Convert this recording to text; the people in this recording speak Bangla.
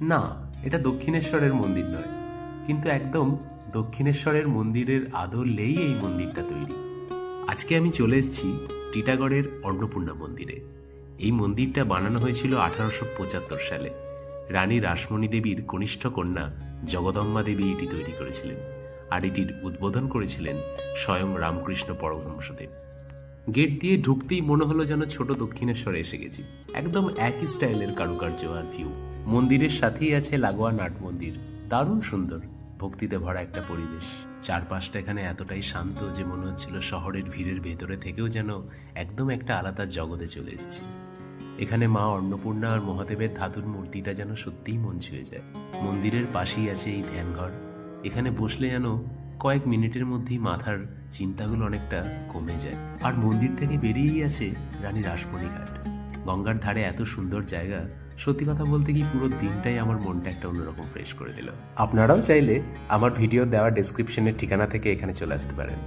না, এটা দক্ষিণেশ্বরের মন্দির নয়। কিন্তু একদম দক্ষিণেশ্বরের মন্দিরের আদলেই এই মন্দিরটা তৈরি। আজকে আমি চলে এসেছি টিটাগড়ের অন্নপূর্ণা মন্দিরে। এই মন্দিরটা বানানো হয়েছিল আঠারোশো পঁচাত্তর সালে। রানী রাসমণি দেবীর কনিষ্ঠ কন্যা জগদম্বা দেবী এটি তৈরি করেছিলেন আর এটির উদ্বোধন করেছিলেন স্বয়ং রামকৃষ্ণ পরমহংসদেব। গেট দিয়ে ঢুকতেই মনে হলো যেন ছোট দক্ষিণেশ্বরে এসে গেছি। একদম একই স্টাইলের কারুকার্য আর ভিউ মন্দিরের সাথেই আছে লাগোয়া নাট মন্দির। দারুণ সুন্দর। ভক্তিতে ভরা একটা পরিবেশ। চারপাশটা এখানে এতটাই শান্ত যে মনে হচ্ছিল শহরের ভিড়ের ভেতরে থেকেও যেন একদম একটা আলাদা জগতে চলে এসেছি। এখানে মা অন্নপূর্ণা আর মহাদেবের ধাতুর মূর্তিটা যেন সত্যিই মন ছুঁয়ে যায়। মন্দিরের পাশেই আছে এই ধ্যানঘর। এখানে বসলে যেন কয়েক মিনিটের মধ্যেই মাথার চিন্তাগুলো অনেকটা কমে যায়। আর মন্দির থেকে বেরিয়েই আছে রানী রাসমণি ঘাট। গঙ্গার ধারে এত সুন্দর জায়গা সত্যি কথা বলতে কি পুরো দিনটাই আমার মনটা একটা অন্যরকম ফ্রেশ করে দিল। আপনারাও চাইলে আমার ভিডিও দেওয়া ডেসক্রিপশনের ঠিকানা থেকে এখানে চলে আসতে পারেন।